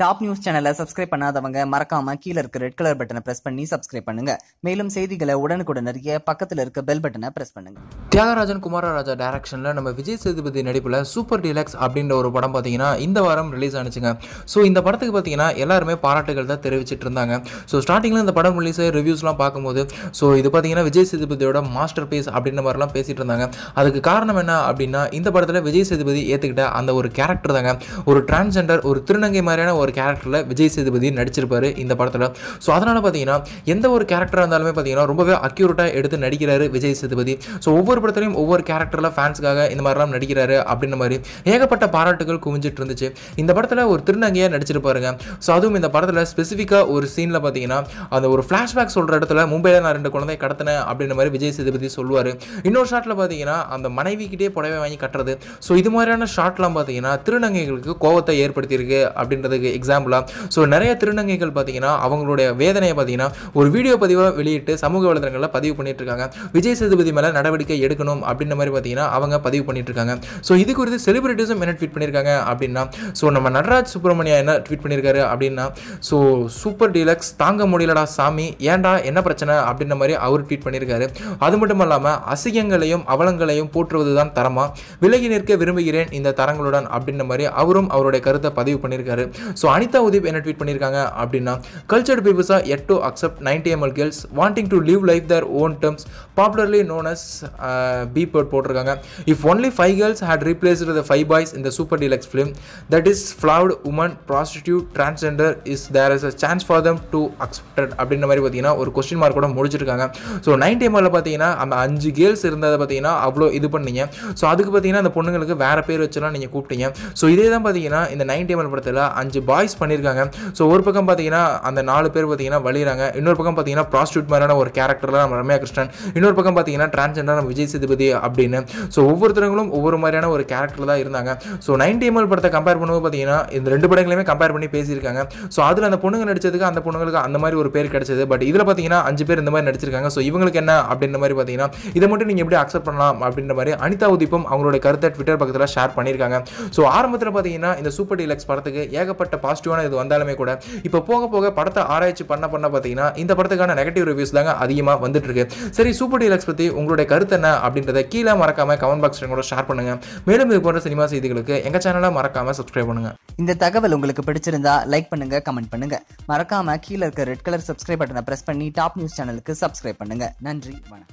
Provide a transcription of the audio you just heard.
Top news சேனலை subscribe பண்ணாதவங்க மறக்காம கீழே இருக்க ரெட் கலர் பட்டனை பிரஸ் பண்ணி சப்ஸ்கிரைப் பண்ணுங்க. மேலும் செய்திகளை உடனுக்குடன் அறிய பக்கத்தில் இருக்க பெல் பட்டனை பிரஸ் பண்ணுங்க. தியாகராஜன் குமாரராஜா டைரக்ஷன்ல நம்ம விஜய் சேதுபதி நடிப்புல சூப்பர் டீலக்ஸ் அப்படின்ற ஒரு படம் பார்த்தீங்கன்னா இந்த வாரம் ரிலீஸ் ஆனிச்சுங்க. ஸோ இந்த படத்துக்கு பார்த்தீங்கன்னா எல்லாருமே பாராட்டுகள் தான் தெரிவிச்சிட்டு இருந்தாங்க. ஸோ ஸ்டார்டிங்கில் இந்த படம் ரிலீஸ் ரிவ்யூஸ்லாம் பார்க்கும்போது ஸோ இது பார்த்தீங்கன்னா விஜய் சேதுபதியோட மாஸ்டர் பீஸ் அப்படின்ற மாதிரிலாம் பேசிட்டு இருந்தாங்க. அதுக்கு காரணம் என்ன அப்படின்னா இந்த படத்தில் விஜய் சேதுபதி ஏற்றுக்கிட்ட அந்த ஒரு கேரக்டர் தாங்க. ஒரு டிரான்ஸ்ஜெண்டர் ஒரு திருநங்கை மாதிரியான ஒரு ஒரு கேரக்டரில் விஜய் சேதுபதி நடிச்சிருப்பாரு இந்த படத்தில். ஸோ அதனால் பார்த்தீங்கன்னா எந்த ஒரு கேரக்டராக இருந்தாலுமே பார்த்தீங்கன்னா ரொம்பவே அக்யூரேட்டாக எடுத்து நடிக்கிறாரு விஜய் சேதுபதி. ஸோ ஒவ்வொரு படத்துலையும் ஒவ்வொரு கேரக்டரில் ஃபேன்ஸ்க்காக இந்த மாதிரிலாம் நடிக்கிறாரு அப்படின்ற மாதிரி ஏகப்பட்ட பாராட்டுகள் குவிஞ்சிட்டு இருந்துச்சு. இந்த படத்தில் ஒரு திருநங்கையாக நடிச்சிருப்பாருங்க ஸோ அதுவும் இந்த படத்தில் ஸ்பெசிஃபிக்காக ஒரு சீனில் பார்த்தீங்கன்னா அந்த ஒரு ஃப்ளாஷ்பேக் சொல்கிற இடத்துல மும்பையில் நான் ரெண்டு குழந்தை கடத்தினேன் அப்படின்ற மாதிரி விஜய் சேதுபதி சொல்லுவார். இன்னொரு ஷாட்டில் பார்த்தீங்கன்னா அந்த மனைவிக்கிட்டே புடவை வாங்கி கட்டுறது. ஸோ இது மாதிரியான ஷாட்லாம் பார்த்தீங்கன்னா திருநங்கைகளுக்கு கோவத்தை ஏற்படுத்தியிருக்கு அப்படின்றதுக்கு எக்ஸாம்பிளாக ஸோ நிறைய திருநங்கைகள் பார்த்தீங்கன்னா அவங்களுடைய வேதனையை பார்த்தீங்கன்னா ஒரு வீடியோ பதிவாக வெளியிட்டு சமூக வலைதளங்களில் பதிவு பண்ணிட்டு இருக்காங்க விஜய் சேதுபதி மேலே நடவடிக்கை எடுக்கணும் அப்படின்ற மாதிரி பார்த்தீங்கன்னா அவங்க பதிவு பண்ணிட்டு இருக்காங்க ஸோ இது குறித்து செலிபிரிட்டிஸும் என்ன ட்வீட் பண்ணியிருக்காங்க அப்படின்னா ஸோ நம்ம நடராஜ் சுப்பிரமணியா என்ன ட்வீட் பண்ணியிருக்காரு அப்படின்னா ஸோ சூப்பர் டீலக்ஸ் தாங்க முடியலடா சாமி ஏன்டா என்ன பிரச்சனை அப்படின்ற மாதிரி அவர் ட்வீட் பண்ணியிருக்காரு அது மட்டும் இல்லாமல் அசிங்கங்களையும் அவலங்களையும் போற்றுவது தான் தரமா. விலகி நிற்க விரும்புகிறேன் இந்த தரங்களுடன் அப்படின்ற மாதிரி அவரும் அவருடைய கருத்தை பதிவு பண்ணியிருக்காரு ஸோ ஸோ அனிதா உதீப் என்ன ட்வீட் பண்ணியிருக்காங்க அப்படின்னா cultured peoples are yet to accept ninety ML girls wanting to live life their own terms popularly known as B bird போட்டிருக்காங்க. If only five girls had replaced the five boys இந்த Super Deluxe film that is flawed woman prostitute transgender is there is a chance for them to accepted அப்படின்ற மாதிரி பார்த்தீங்கன்னா ஒரு question mark கூட முடிச்சிருக்காங்க. So ninety எம்எல்ல பார்த்தீங்கன்னா அந்த அஞ்சு கேர்ள்ஸ் இருந்ததை பார்த்தீங்கன்னா அவ்வளோ இது பண்ணீங்க. ஸோ அதுக்கு பார்த்தீங்கன்னா அந்த பொண்ணுங்களுக்கு வேற பேர் வச்சுலாம் நீங்கள் கூப்பிட்டீங்க. ஸோ இதே தான் பார்த்தீங்கன்னா இந்த நைன்டி எம்எல் படத்தில் அஞ்சு வாய்ஸ் பண்ணியிருக்காங்க. ஸோ ஒரு பக்கம் பார்த்தீங்கன்னா அந்த நாலு பேர் பார்த்தீங்கன்னா வழிகிறாங்க இன்னொரு பக்கம் பார்த்தீங்கன்னா ப்ராஸ்டியூட் மாதிரியான ஒரு கேரக்டரில் நம்ம ரம்யா கிருஷ்ணன். இன்னொரு பக்கம் பார்த்தீங்கன்னா டிரான்ஸ்ஜெண்டர் நம்ம விஜய் சேதுபதி அப்படின்னு. ஸோ ஒவ்வொருத்தவங்களும் ஒவ்வொரு மாதிரியான ஒரு கேரக்டர் தான் இருந்தாங்க. ஸோ நைன்டி எம்எல் படத்தை கம்பேர் பண்ணும்போது பார்த்தீங்கன்னா இந்த ரெண்டு படங்களையுமே கம்பேர் பண்ணி பேசியிருக்காங்க. ஸோ அதில் அந்த பொண்ணுங்க நடிச்சதுக்கு அந்த பொண்ணுங்களுக்கு அந்த மாதிரி ஒரு பேர் கிடைச்சது. பட் இதில் பார்த்தீங்கன்னா அஞ்சு பேர் இந்த மாதிரி நடிச்சிருக்காங்க. ஸோ இவங்களுக்கு என்ன அப்படின்ற மாதிரி பார்த்தீங்கன்னா இதை மட்டும் நீங்கள் எப்படி அக்செப்ட் பண்ணலாம் அப்படின்ற மாதிரி அனிதா உதிப்பும் அவங்களோட கருத்தை ட்விட்டர் பக்கத்தில் ஷேர் பண்ணியிருக்காங்க. ஸோ ஆரம்பத்தில் பார்த்தீங்கன்னா இந்த சூப்பர் டீலக்ஸ் படத்துக்கு ஏகப்பட்ட பாசிட்டிவான இது வந்தாலுமே கூட இப்போ போக போக படத்தை ஆராய்ச்சி பண்ண பண்ண பார்த்தீங்கன்னா இந்த படத்துக்கான நெகட்டிவ் ரிவ்யூஸ் தாங்க அதிகமாக வந்துட்டு இருக்கு. சரி சூப்பர் டீலக்ஸ் பற்றி உங்களுடைய கருத்து என்ன அப்படின்றத கீழே மறக்காம கமெண்ட் பாக்ஸ் கூட ஷேர் பண்ணுங்க. மேலும் இது போன்ற சினிமா செய்திகளுக்கு எங்க சேனலை மறக்காம சப்ஸ்கிரைப் பண்ணுங்க. இந்த தகவல் உங்களுக்கு பிடிச்சிருந்தா லைக் பண்ணுங்க கமெண்ட் பண்ணுங்க. மறக்காம கீழே இருக்க ரெட் கலர் சப்ஸ்கிரைப் பட்டனை பிரஸ் பண்ணி டாப் நியூஸ் சேனலுக்கு சப்ஸ்கிரைப் பண்ணுங்க. நன்றி வணக்கம்.